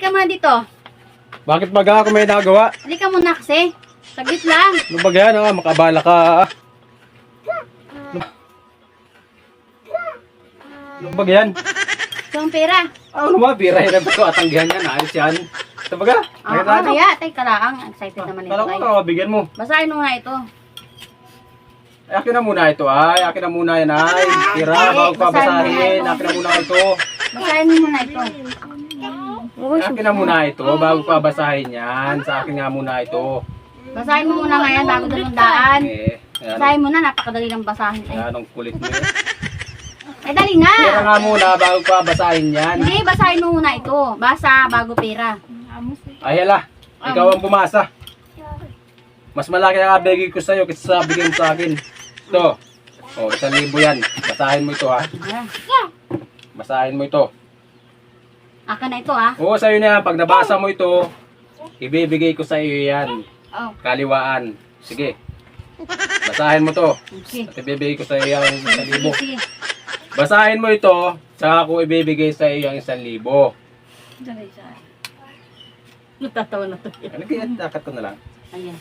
halika muna dito. Bakit baga ako may nagawa? Halika muna kasi. Saglit lang. Ano ba yan? Ah, makabala ka. ah. Ano ba yan? Ito ang pera. Ah, ano ba? Bira yan ito. Atanggihan yan. Ayos yan. Ito baga? Ah, Nakita ah, kaya, tay, kalaang. Excited naman ito, Kala ko tay. kakabigyan mo. Basahin mo nga ito. Ay, akin na muna ito ay. Akin na muna yan ay. Tira, Ay, bago ka basahin mo na basahin. ito. Akin na muna ito. Basahin mo muna ito. Akin na muna ito. Bago ka basahin yan. Sa akin nga muna ito. Basahin mo muna ngayon bago dalundaan. Eh, ayan. Basahin mo na, napakadali ng basahin. Ay, Ayan, ang kulit mo eh. ay dali na. Tira nga muna bago ka basahin yan. Hindi, basahin mo muna ito. Basa bago pera. Ay, hala. Ikaw ang bumasa. Mas malaki ang abigay ko sa'yo kaysa sa bigay mo sa akin. Ito. O, oh, isang libo yan. Basahin mo ito ha. Ah, Basahin mo ito. Akin na ito ah. Oo, sa'yo na yan. Pag nabasa mo ito, ibibigay ko sa iyo yan. Oh, Kaliwaan. Sige. Basahin mo to. okay. At ibibigay ko sa iyo yung isang libo. sige. Basahin mo ito, saka ko ibibigay sa iyo yung isang libo. Natatawa na to. Ano kaya? Dakat ko na lang. Ayan.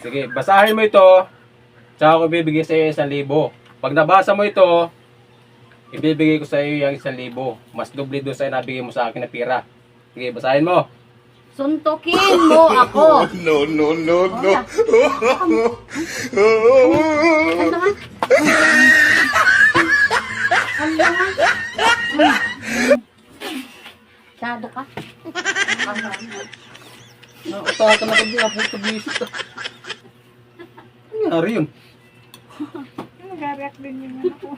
Sige, basahin mo ito, tsaka ko ibibigay sa iyo isang libo. Pag nabasa mo ito, ibibigay ko sa iyo yung isang libo. Mas doble doon sa nabigay mo sa akin na pira. Sige, basahin mo. Suntukin mo ako. No, no, no, no. Ano nga? Ano nga? Masyado ka. Nautakan na kami, puto bisit. Ano nangyari yun? Nag-react din yun ako.